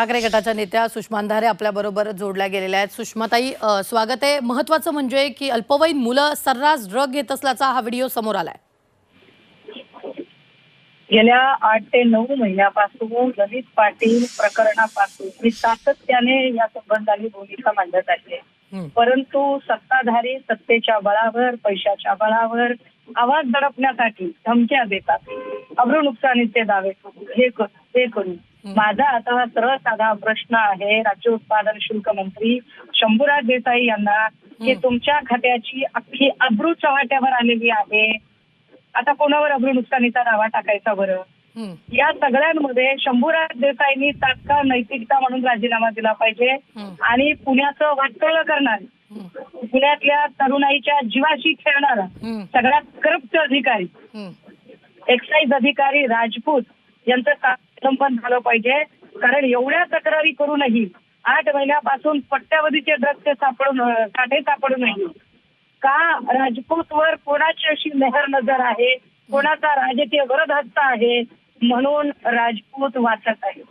ठाकरे गटाच्या नेत्या सुषमा अंधारे आपल्या बरोबर जोडल्या गेलेल्या आहेत. सुषमाताई स्वागत आहे. महत्वाचं म्हणजे की अल्पवयीन मुलं सर्रास ड्रग घेत असल्याचा हा व्हिडिओ समोर आलाय. गेल्या आठ ते नऊ महिन्यापासून ललित पाटील प्रकरणापासून मी सातत्याने या संबंधाने भूमिका मांडत आहे. परंतु सत्ताधारी सत्तेच्या बळावर पैशाच्या बळावर आवाज दडपण्यासाठी धमक्या देतात. अब्रू नुकसानीचे दावे करू हे करू ते करू. माझा आता सरळ साधा प्रश्न आहे राज्य उत्पादन शुल्क मंत्री शंभूराज देसाई यांना की तुमच्या खात्याची अख्खी अब्रू चव्हाट्यावर आलेली आहे आता कोणावर अब्रू नुकसानीचा दावा टाकायचा बरं. या सगळ्यांमध्ये शंभूराज देसाईंनी तात्काळ नैतिकता म्हणून राजीनामा दिला पाहिजे. आणि पुण्याचं वाटोळं करणार. पुण्यातल्या तरुणाईच्या जीवाशी खेळणारा. सगळ्यात करप्ट अधिकारी. एक्साईज अधिकारी राजपूत यांचं संपन्न झालं पाहिजे. कारण एवढ्या तक्रारी करूनही आठ महिन्यापासून पट्ट्यावधीचे ड्रग्ज सापडून साठे साठे सापडूनही का राजपूतवर कोणाची अशी मेहर नजर आहे? कोणाचा राजकीय वरद हस्त आहे? म्हणून राजपूत वाचत आहे.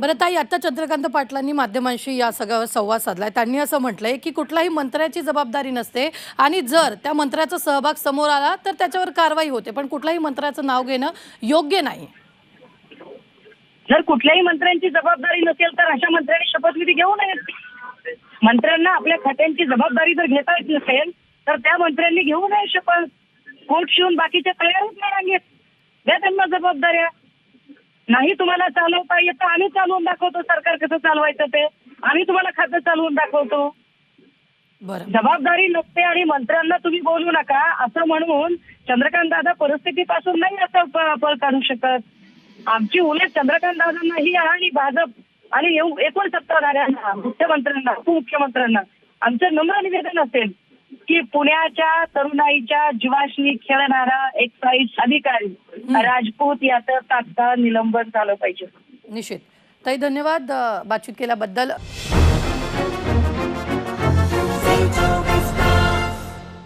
बरं ताई आता चंद्रकांत पाटलांनी माध्यमांशी या सगळ्यावर संवाद साधलाय. त्यांनी असं म्हटलंय की कुठल्याही मंत्र्याची जबाबदारी नसते आणि जर त्या मंत्र्याचा सहभाग समोर आला तर त्याच्यावर कारवाई होते. पण कुठल्याही मंत्र्याचं नाव घेणं योग्य नाही. जर कुठल्याही मंत्र्यांची जबाबदारी नसेल तर अशा मंत्र्यांनी शपथविधी घेऊ नये. मंत्र्यांना आपल्या खात्यांची जबाबदारी जर घेता येत नसेल तर त्या मंत्र्यांनी घेऊ नये शपथ. कोर्ट शिवून बाकीच्या तयार होत नाही रांगेत. द्या त्यांना जबाबदाऱ्या. नाही तुम्हाला चालवता येतं. आम्ही चालवून दाखवतो. सरकार कसं चालवायचं ते. आम्ही तुम्हाला खातं चालवून दाखवतो. जबाबदारी नसते आणि मंत्र्यांना तुम्ही बोलू नका. असं म्हणून चंद्रकांत दादा परिस्थितीपासून नाही असं पळ काढू शकत. आमची उलट चंद्रकांत दादांनाही आणि भाजप आणि एकूण सत्ताधाऱ्यांना मुख्यमंत्र्यांना उपमुख्यमंत्र्यांना आमचं नम्र निवेदन असेल. की पुण्याच्या तरुणाईच्या जीवाशी खेळणारा एक्साईज अधिकारी राजपूत याचं तात्काळ निलंबन झालं पाहिजे. निश्चित. ताई धन्यवाद बातचीत केल्याबद्दल.